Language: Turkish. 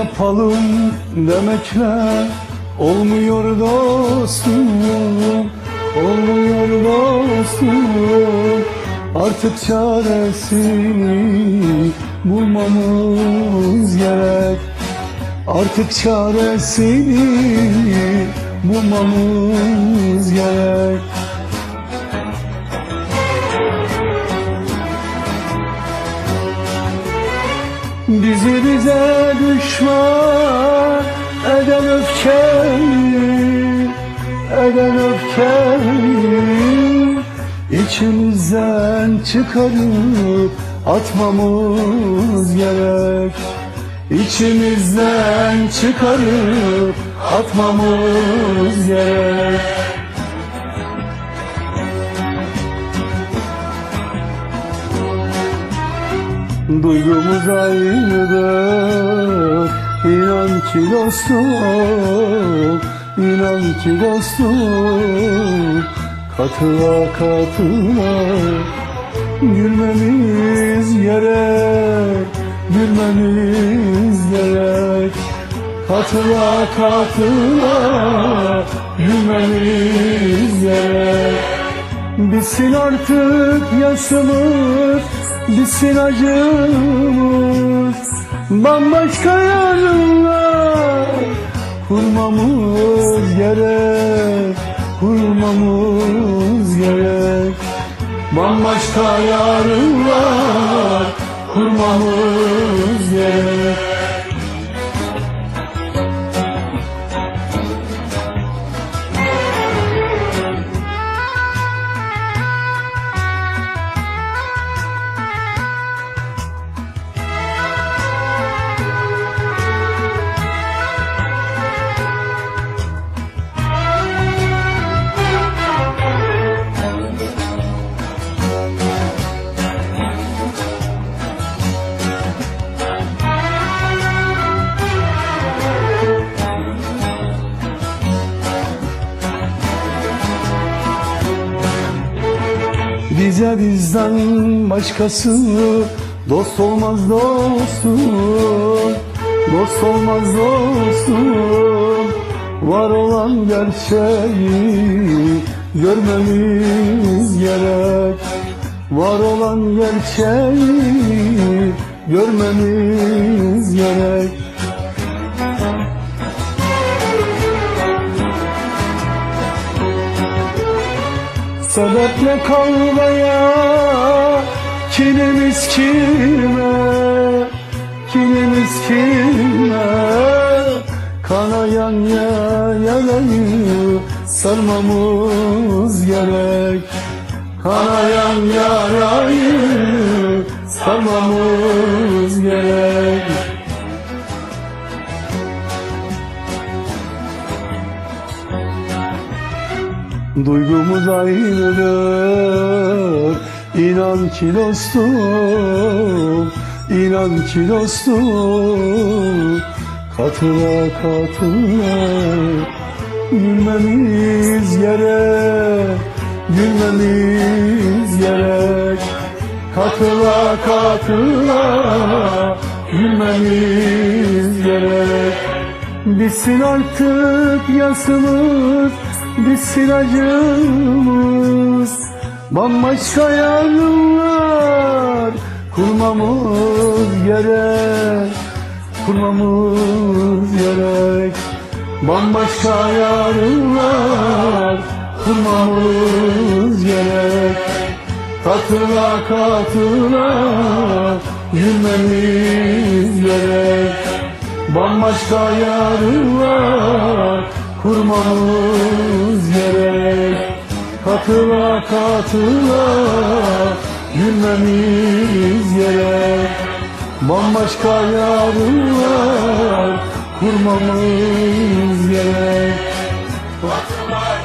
yapalım demekle olmuyor dostum olmuyor dostum. Artık çaresini bulmamız gerek. Artık çaresini bulmamız gerek. Bizi bize düşman eden öfkeyi, eden öfkeyi içimizden çıkarıp atmamız gerek. İçimizden çıkarıp atmamız gerek. Duygumuz aynıdır. İnan ki dostum İnan ki dostum. Katıla katıla Gülmemiz gerek Gülmemiz gerek. Katıla katıla Gülmemiz gerek Bitsin artık yasımız, bitsin acımız. Bambaşka yarınlar kurmamız gerek Kurmamız gerek. Bambaşka yarınlar kurmamız gerek Bize bizden başkası dost olmaz dostum. Dost olmaz dostum. Var olan gerçeği görmemiz gerek. Var olan gerçeği görmemiz gerek Sebeple kavgaya kinimiz kime? Kinimiz kime? Kanayan ya yarayı sarmamız gerek. Kanayan yarayı sarmamız gerek Duygumuz aynıdır İnan ki dostum İnan ki dostum. Katıla katıla Gülmemiz gerek Gülmemiz gerek. Katıla katıla Gülmemiz gerek. Bitsin artık yasımız, bitsin acımız Bambaşka yarınlar kurmamız gerek Kurmamız gerek. Bambaşka yarınlar kurmamız gerek. Katıla katıla gülmemiz gerek. Bambaşka yarınlar kurmamız gerek. Katıla katıla gülmemiz gerek. Bambaşka yarınlar kurmamız gerek. Batılar